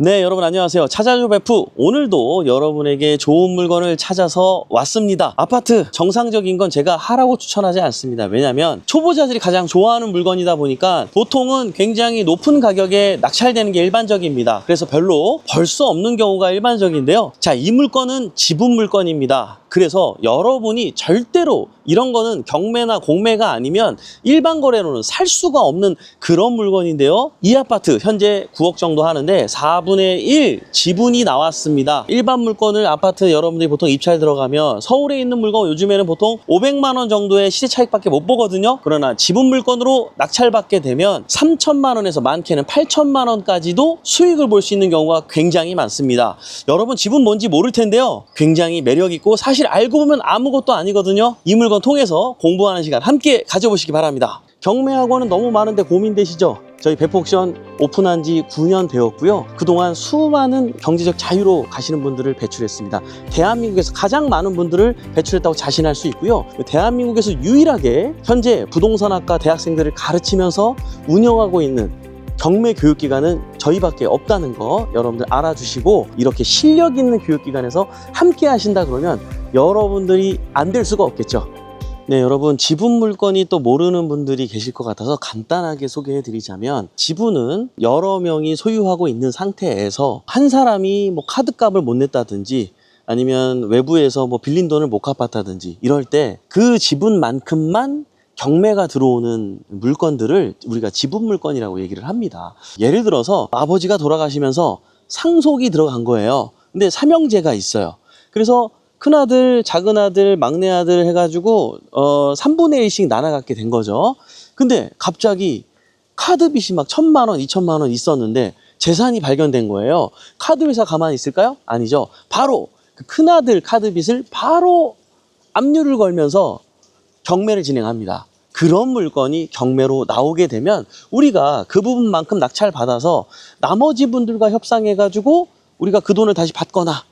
네, 여러분 안녕하세요. 찾아줘 베프. 오늘도 여러분에게 좋은 물건을 찾아서 왔습니다. 아파트 정상적인 건 제가 하라고 추천하지 않습니다. 왜냐면 초보자들이 가장 좋아하는 물건이다 보니까 보통은 굉장히 높은 가격에 낙찰되는 게 일반적입니다. 그래서 별로 벌 수 없는 경우가 일반적인데요. 자, 이 물건은 지분 물건입니다. 그래서 여러분이 절대로 이런 거는 경매나 공매가 아니면 일반 거래로는 살 수가 없는 그런 물건인데요. 이 아파트 현재 9억 정도 하는데 4분의 1 지분이 나왔습니다. 일반 물건을 아파트 여러분들이 보통 입찰 들어가면 서울에 있는 물건 요즘에는 보통 500만 원 정도의 시세 차익밖에 못 보거든요. 그러나 지분 물건으로 낙찰받게 되면 3천만 원에서 많게는 8천만 원까지도 수익을 볼 수 있는 경우가 굉장히 많습니다. 여러분 지분 뭔지 모를 텐데요. 굉장히 매력 있고 사실 알고 보면 아무것도 아니거든요. 이 물건 통해서 공부하는 시간 함께 가져보시기 바랍니다. 경매학원은 너무 많은데 고민되시죠? 저희 베폭션 오픈한 지 9년 되었고요. 그동안 수많은 경제적 자유로 가시는 분들을 배출했습니다. 대한민국에서 가장 많은 분들을 배출했다고 자신할 수 있고요. 대한민국에서 유일하게 현재 부동산학과 대학생들을 가르치면서 운영하고 있는 경매 교육기관은 저희밖에 없다는 거 여러분들 알아주시고 이렇게 실력 있는 교육기관에서 함께 하신다 그러면 여러분들이 안 될 수가 없겠죠. 네, 여러분 지분 물건이 또 모르는 분들이 계실 것 같아서 간단하게 소개해 드리자면 지분은 여러 명이 소유하고 있는 상태에서 한 사람이 뭐 카드값을 못 냈다든지 아니면 외부에서 뭐 빌린 돈을 못 갚았다든지 이럴 때 그 지분만큼만 경매가 들어오는 물건들을 우리가 지분 물건이라고 얘기를 합니다. 예를 들어서 아버지가 돌아가시면서 상속이 들어간 거예요. 근데 삼형제가 있어요. 그래서 큰아들, 작은아들, 막내아들 해가지고 어 3분의 1씩 나눠갖게 된 거죠. 근데 갑자기 카드 빚이 막 천만 원, 이천만 원 있었는데 재산이 발견된 거예요. 카드 회사 가만히 있을까요? 아니죠. 바로 그 큰아들 카드 빚을 바로 압류를 걸면서 경매를 진행합니다. 그런 물건이 경매로 나오게 되면 우리가 그 부분만큼 낙찰 받아서 나머지 분들과 협상해 가지고 우리가 그 돈을 다시 받거나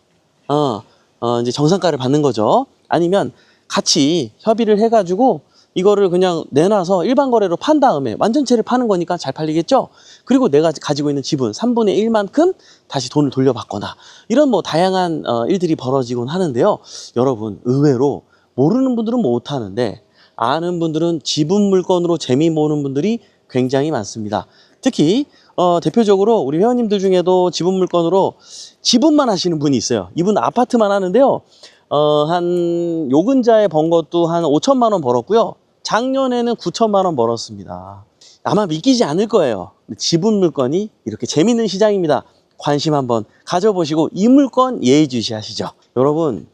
어, 어 이제 정상가를 받는 거죠. 아니면 같이 협의를 해 가지고 이거를 그냥 내놔서 일반 거래로 판 다음에 완전체를 파는 거니까 잘 팔리겠죠? 그리고 내가 가지고 있는 지분 3분의 1만큼 다시 돈을 돌려받거나 이런 뭐 다양한 어, 일들이 벌어지곤 하는데요. 여러분, 의외로 모르는 분들은 못 하는데 아는 분들은 지분 물건으로 재미 보는 분들이 굉장히 많습니다. 특히 어, 대표적으로 우리 회원님들 중에도 지분 물건으로 지분만 하시는 분이 있어요. 이분 아파트만 하는데요. 어, 한 요근자에 번 것도 한 5천만 원 벌었고요. 작년에는 9천만 원 벌었습니다. 아마 믿기지 않을 거예요. 지분 물건이 이렇게 재밌는 시장입니다. 관심 한번 가져보시고 이 물건 예의주시하시죠. 여러분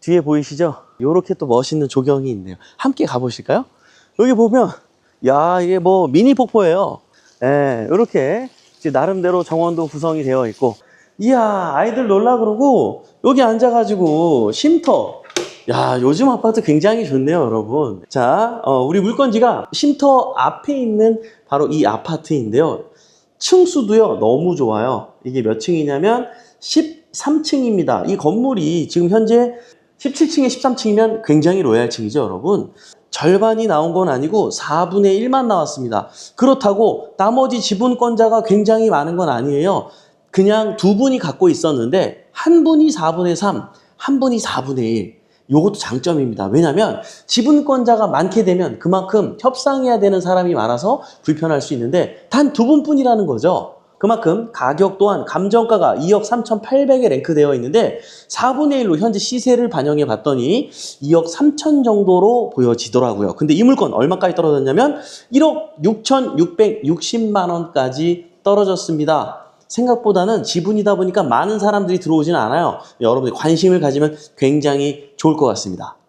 뒤에 보이시죠? 요렇게 또 멋있는 조경이 있네요. 함께 가보실까요? 여기 보면 야 이게 뭐 미니 폭포예요. 예, 이렇게 나름대로 정원도 구성이 되어 있고 이야 아이들 놀라 그러고 여기 앉아가지고 쉼터 야 요즘 아파트 굉장히 좋네요 여러분 자 어, 우리 물건지가 쉼터 앞에 있는 바로 이 아파트인데요 층수도요 너무 좋아요 이게 몇 층이냐면 13층입니다 이 건물이 지금 현재 17층에 13층이면 굉장히 로얄층이죠 여러분 절반이 나온 건 아니고 4분의 1만 나왔습니다 그렇다고 나머지 지분권자가 굉장히 많은 건 아니에요 그냥 두 분이 갖고 있었는데 한 분이 4분의 3, 한 분이 4분의 1. 요것도 장점입니다. 왜냐하면 지분권자가 많게 되면 그만큼 협상해야 되는 사람이 많아서 불편할 수 있는데 단 두 분뿐이라는 거죠. 그만큼 가격 또한 감정가가 2억 3,800에 랭크되어 있는데 4분의 1로 현재 시세를 반영해 봤더니 2억 3천 정도로 보여지더라고요. 근데 이 물건 얼마까지 떨어졌냐면 1억 6,660만 원까지 떨어졌습니다. 생각보다는 지분이다 보니까 많은 사람들이 들어오지는 않아요. 여러분들이 관심을 가지면 굉장히 좋을 것 같습니다.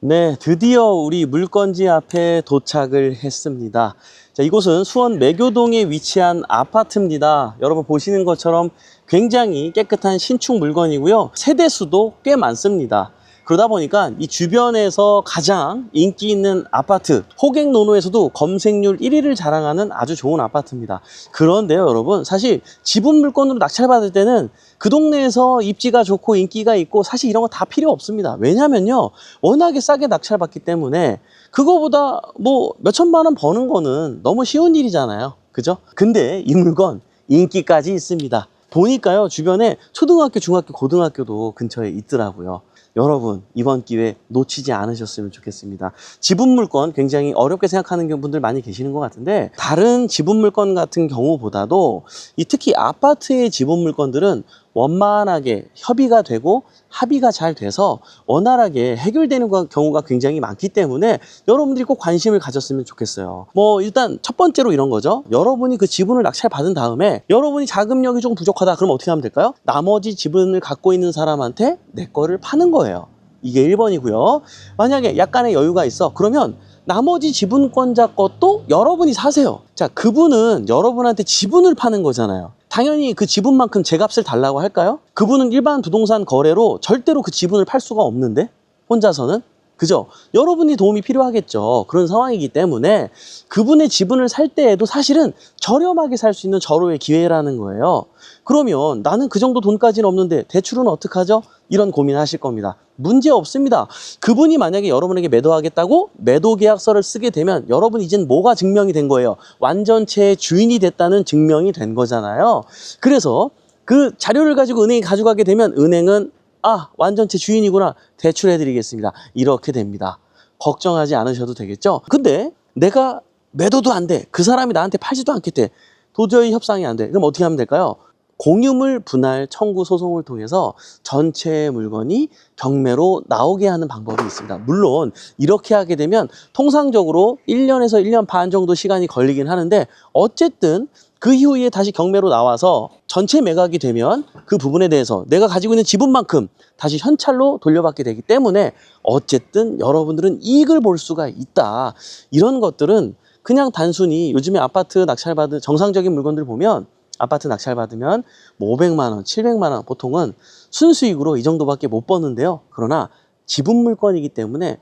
네, 드디어 우리 물건지 앞에 도착을 했습니다. 자, 이곳은 수원 매교동에 위치한 아파트입니다. 여러분 보시는 것처럼 굉장히 깨끗한 신축 물건이고요. 세대수도 꽤 많습니다. 그러다 보니까 이 주변에서 가장 인기 있는 아파트 호객 노노에서도 검색률 1위를 자랑하는 아주 좋은 아파트입니다. 그런데요, 여러분 사실 지분 물건으로 낙찰받을 때는 그 동네에서 입지가 좋고 인기가 있고 사실 이런 거 다 필요 없습니다. 왜냐면요, 워낙에 싸게 낙찰받기 때문에 그거보다 뭐 몇천만 원 버는 거는 너무 쉬운 일이잖아요. 그죠? 근데 이 물건 인기까지 있습니다. 보니까요, 주변에 초등학교, 중학교, 고등학교도 근처에 있더라고요. 여러분, 이번 기회 놓치지 않으셨으면 좋겠습니다. 지분 물건 굉장히 어렵게 생각하는 분들 많이 계시는 것 같은데, 다른 지분 물건 같은 경우보다도 이 특히 아파트의 지분 물건들은 원만하게 협의가 되고 합의가 잘 돼서 원활하게 해결되는 거- 경우가 굉장히 많기 때문에 여러분들이 꼭 관심을 가졌으면 좋겠어요. 뭐 일단 첫 번째로 이런 거죠. 여러분이 그 지분을 낙찰 받은 다음에 여러분이 자금력이 좀 부족하다. 그럼 어떻게 하면 될까요? 나머지 지분을 갖고 있는 사람한테 내 거를 파는 거예요. 이게 1번이고요. 만약에 약간의 여유가 있어. 그러면 나머지 지분권자 것도 여러분이 사세요. 자, 그분은 여러분한테 지분을 파는 거잖아요. 당연히 그 지분만큼 제 값을 달라고 할까요? 그분은 일반 부동산 거래로 절대로 그 지분을 팔 수가 없는데 혼자서는 그죠? 여러분이 도움이 필요하겠죠. 그런 상황이기 때문에 그분의 지분을 살 때에도 사실은 저렴하게 살 수 있는 절호의 기회라는 거예요. 그러면 나는 그 정도 돈까지는 없는데 대출은 어떡하죠? 이런 고민하실 겁니다. 문제 없습니다. 그분이 만약에 여러분에게 매도하겠다고 매도 계약서를 쓰게 되면 여러분 이젠 뭐가 증명이 된 거예요? 완전체의 주인이 됐다는 증명이 된 거잖아요. 그래서 그 자료를 가지고 은행에 가져가게 되면 은행은 아, 완전체 주인이구나. 대출해 드리겠습니다. 이렇게 됩니다. 걱정하지 않으셔도 되겠죠? 근데 내가 매도도 안 돼. 그 사람이 나한테 팔지도 않겠대. 도저히 협상이 안 돼. 그럼 어떻게 하면 될까요? 공유물 분할 청구 소송을 통해서 전체 물건이 경매로 나오게 하는 방법이 있습니다. 물론 이렇게 하게 되면 통상적으로 1년에서 1년 반 정도 시간이 걸리긴 하는데 어쨌든 그 이후에 다시 경매로 나와서 전체 매각이 되면 그 부분에 대해서 내가 가지고 있는 지분만큼 다시 현찰로 돌려받게 되기 때문에 어쨌든 여러분들은 이익을 볼 수가 있다. 이런 것들은 그냥 단순히 요즘에 아파트 낙찰받은 정상적인 물건들 보면 아파트 낙찰받으면 뭐 500만 원, 700만 원 보통은 순수익으로 이 정도밖에 못 버는데요. 그러나 지분 물건이기 때문에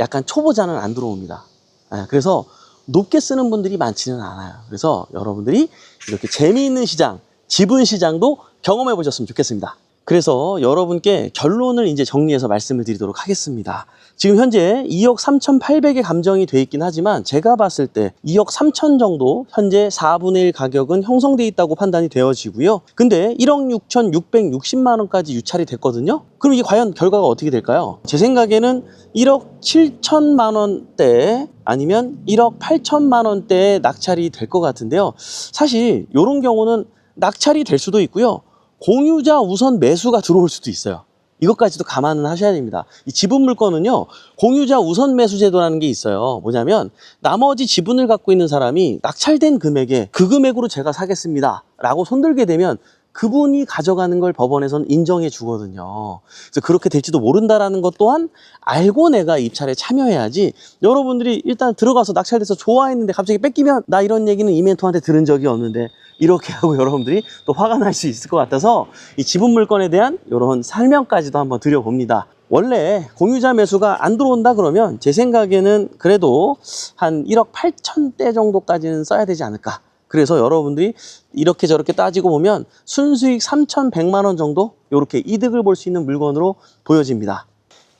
약간 초보자는 안 들어옵니다. 아, 그래서 높게 쓰는 분들이 많지는 않아요. 그래서 여러분들이 이렇게 재미있는 시장, 지분 시장도 경험해 보셨으면 좋겠습니다. 그래서 여러분께 결론을 이제 정리해서 말씀을 드리도록 하겠습니다. 지금 현재 2억 3,800에 감정이 돼 있긴 하지만 제가 봤을 때 2억 3천 정도 현재 4분의 1 가격은 형성돼 있다고 판단이 되어지고요. 근데 1억 6,660만 원까지 유찰이 됐거든요. 그럼 이게 과연 결과가 어떻게 될까요? 제 생각에는 1억 7천만 원대 아니면 1억 8천만 원대의 낙찰이 될 것 같은데요. 사실 이런 경우는 낙찰이 될 수도 있고요. 공유자 우선 매수가 들어올 수도 있어요. 이것까지도 감안은 하셔야 됩니다. 이 지분 물건은요, 공유자 우선 매수 제도라는 게 있어요. 뭐냐면, 나머지 지분을 갖고 있는 사람이 낙찰된 금액에 그 금액으로 제가 사겠습니다. 라고 손들게 되면 그분이 가져가는 걸 법원에서는 인정해 주거든요. 그래서 그렇게 될지도 모른다라는 것 또한 알고 내가 입찰에 참여해야지 여러분들이 일단 들어가서 낙찰돼서 좋아했는데 갑자기 뺏기면 나 이런 얘기는 이 멘토한테 들은 적이 없는데 이렇게 하고 여러분들이 또 화가 날 수 있을 것 같아서 이 지분 물건에 대한 이런 설명까지도 한번 드려봅니다. 원래 공유자 매수가 안 들어온다 그러면 제 생각에는 그래도 한 1억 8천대 정도까지는 써야 되지 않을까. 그래서 여러분들이 이렇게 저렇게 따지고 보면 순수익 3,100만 원 정도 이렇게 이득을 볼 수 있는 물건으로 보여집니다.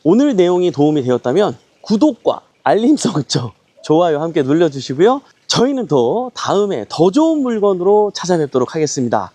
오늘 내용이 도움이 되었다면 구독과 알림 설정, 좋아요 함께 눌러주시고요. 저희는 더 다음에 더 좋은 물건으로 찾아뵙도록 하겠습니다.